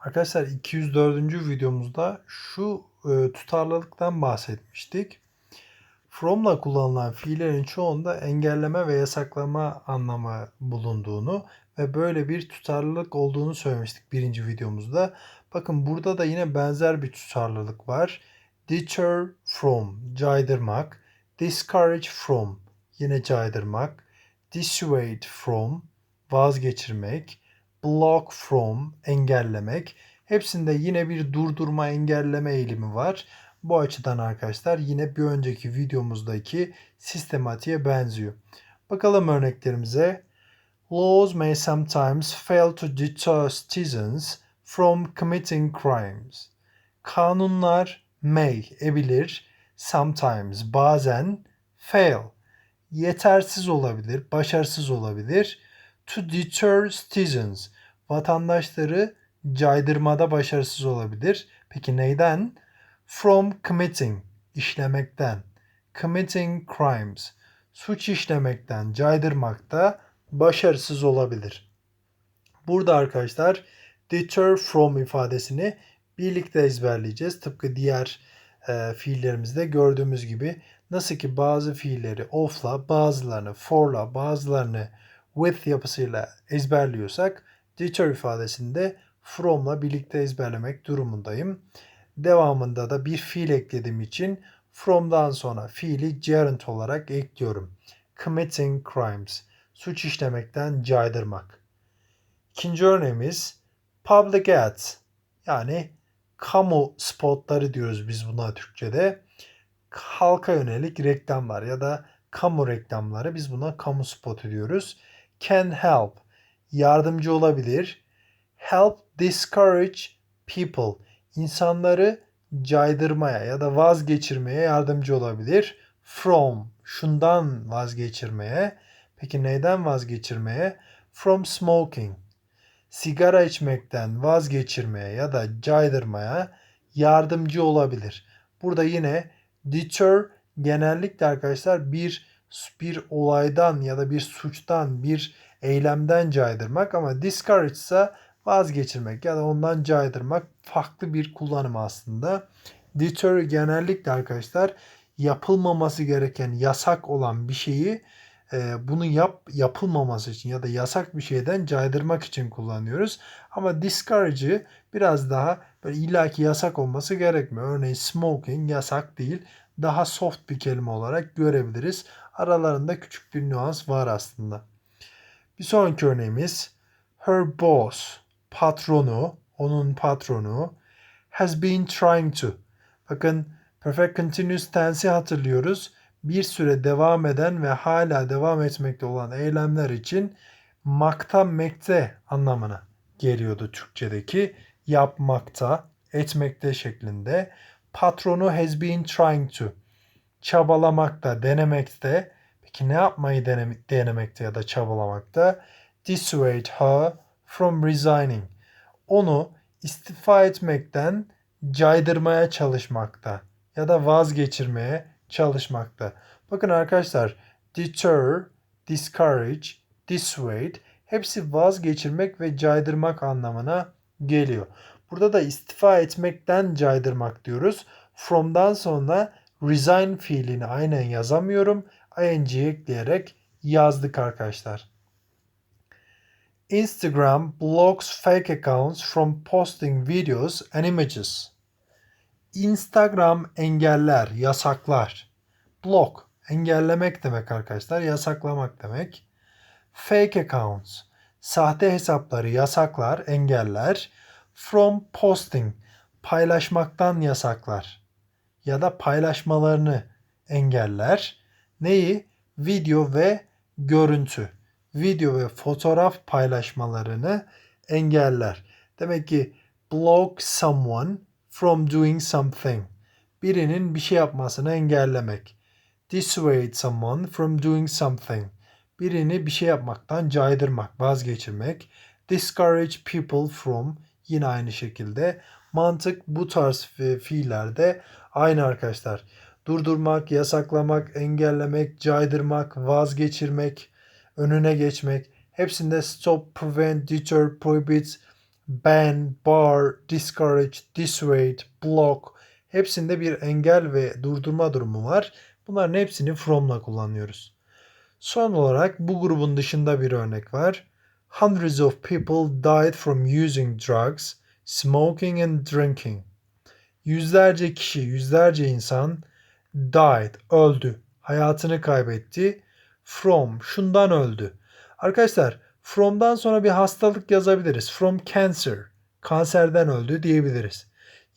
Arkadaşlar 204. videomuzda şu e, tutarlılıktan bahsetmiştik. From'la kullanılan fiillerin çoğunda engelleme ve yasaklama anlamı bulunduğunu ve böyle bir tutarlılık olduğunu söylemiştik birinci videomuzda. Bakın burada da yine benzer bir tutarlılık var. Deter from, caydırmak. Discourage from, yine caydırmak. Dissuade from, vazgeçirmek block from engellemek. Hepsinde yine bir durdurma engelleme eğilimi var. Bu açıdan arkadaşlar yine bir önceki videomuzdaki sistematiğe benziyor. Bakalım örneklerimize. Laws may sometimes fail to deter citizens from committing crimes. Kanunlar may, ebilir, sometimes, bazen, fail, yetersiz olabilir, başarısız olabilir to deter citizens. Vatandaşları caydırmada başarısız olabilir. Peki neyden? From committing, işlemekten. Committing crimes, suç işlemekten, caydırmakta başarısız olabilir. Burada arkadaşlar deter from ifadesini birlikte ezberleyeceğiz. Tıpkı diğer e, fiillerimizde gördüğümüz gibi nasıl ki bazı fiilleri of'la, bazılarını for'la, bazılarını with yapısıyla ezberliyorsak deter ifadesinde from'la birlikte ezberlemek durumundayım. Devamında da bir fiil eklediğim için from'dan sonra fiili gerund olarak ekliyorum. Committing crimes. Suç işlemekten caydırmak. İkinci örneğimiz public ads. Yani kamu spotları diyoruz biz buna Türkçe'de. Halka yönelik reklamlar ya da kamu reklamları biz buna kamu spotu diyoruz can help yardımcı olabilir. Help discourage people insanları caydırmaya ya da vazgeçirmeye yardımcı olabilir. From şundan vazgeçirmeye. Peki neyden vazgeçirmeye? From smoking. Sigara içmekten vazgeçirmeye ya da caydırmaya yardımcı olabilir. Burada yine deter genellikle arkadaşlar bir bir olaydan ya da bir suçtan, bir eylemden caydırmak ama discourage ise vazgeçirmek ya da ondan caydırmak farklı bir kullanım aslında. Deter genellikle arkadaşlar yapılmaması gereken yasak olan bir şeyi e, bunu yap yapılmaması için ya da yasak bir şeyden caydırmak için kullanıyoruz. Ama discourage'ı biraz daha böyle illaki yasak olması gerekmiyor. Örneğin smoking yasak değil. Daha soft bir kelime olarak görebiliriz. Aralarında küçük bir nüans var aslında. Bir sonraki örneğimiz her boss, patronu, onun patronu has been trying to. Bakın perfect continuous tense'i hatırlıyoruz. Bir süre devam eden ve hala devam etmekte olan eylemler için makta mekte anlamına geliyordu Türkçedeki yapmakta, etmekte şeklinde. Patronu has been trying to çabalamakta, denemekte. Peki ne yapmayı denemekte ya da çabalamakta? Dissuade her from resigning. Onu istifa etmekten caydırmaya çalışmakta ya da vazgeçirmeye çalışmakta. Bakın arkadaşlar deter, discourage, dissuade hepsi vazgeçirmek ve caydırmak anlamına geliyor. Burada da istifa etmekten caydırmak diyoruz. From'dan sonra resign fiilini aynen yazamıyorum. İng ekleyerek yazdık arkadaşlar. Instagram blocks fake accounts from posting videos and images. Instagram engeller, yasaklar. Block engellemek demek arkadaşlar, yasaklamak demek. Fake accounts sahte hesapları yasaklar, engeller. From posting paylaşmaktan yasaklar ya da paylaşmalarını engeller. Neyi? Video ve görüntü. Video ve fotoğraf paylaşmalarını engeller. Demek ki block someone from doing something. Birinin bir şey yapmasını engellemek. Dissuade someone from doing something. Birini bir şey yapmaktan caydırmak, vazgeçirmek. Discourage people from yine aynı şekilde. Mantık bu tarz fiillerde aynı arkadaşlar. Durdurmak, yasaklamak, engellemek, caydırmak, vazgeçirmek, önüne geçmek. Hepsinde stop, prevent, deter, prohibit ban, bar, discourage, dissuade, block hepsinde bir engel ve durdurma durumu var. Bunların hepsini from'la kullanıyoruz. Son olarak bu grubun dışında bir örnek var. Hundreds of people died from using drugs, smoking and drinking. Yüzlerce kişi, yüzlerce insan died, öldü, hayatını kaybetti. From, şundan öldü. Arkadaşlar, from'dan sonra bir hastalık yazabiliriz. From cancer, kanserden öldü diyebiliriz.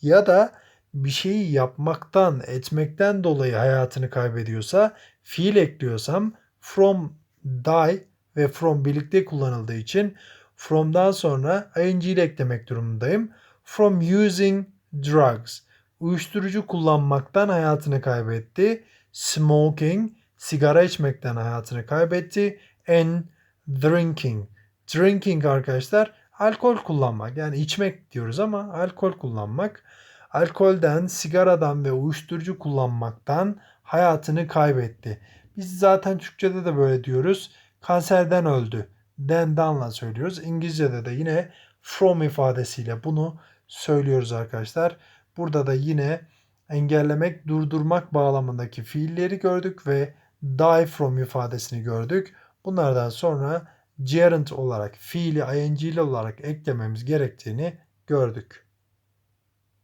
Ya da bir şeyi yapmaktan, etmekten dolayı hayatını kaybediyorsa, fiil ekliyorsam from die ve from birlikte kullanıldığı için from'dan sonra ing ile eklemek durumundayım. From using drugs. Uyuşturucu kullanmaktan hayatını kaybetti. Smoking. Sigara içmekten hayatını kaybetti. And drinking. Drinking arkadaşlar alkol kullanmak. Yani içmek diyoruz ama alkol kullanmak. Alkolden, sigaradan ve uyuşturucu kullanmaktan hayatını kaybetti. Biz zaten Türkçe'de de böyle diyoruz. Kanserden öldü. Dendanla söylüyoruz. İngilizce'de de yine from ifadesiyle bunu söylüyoruz arkadaşlar. Burada da yine engellemek, durdurmak bağlamındaki fiilleri gördük ve die from ifadesini gördük. Bunlardan sonra gerund olarak fiili ing olarak eklememiz gerektiğini gördük.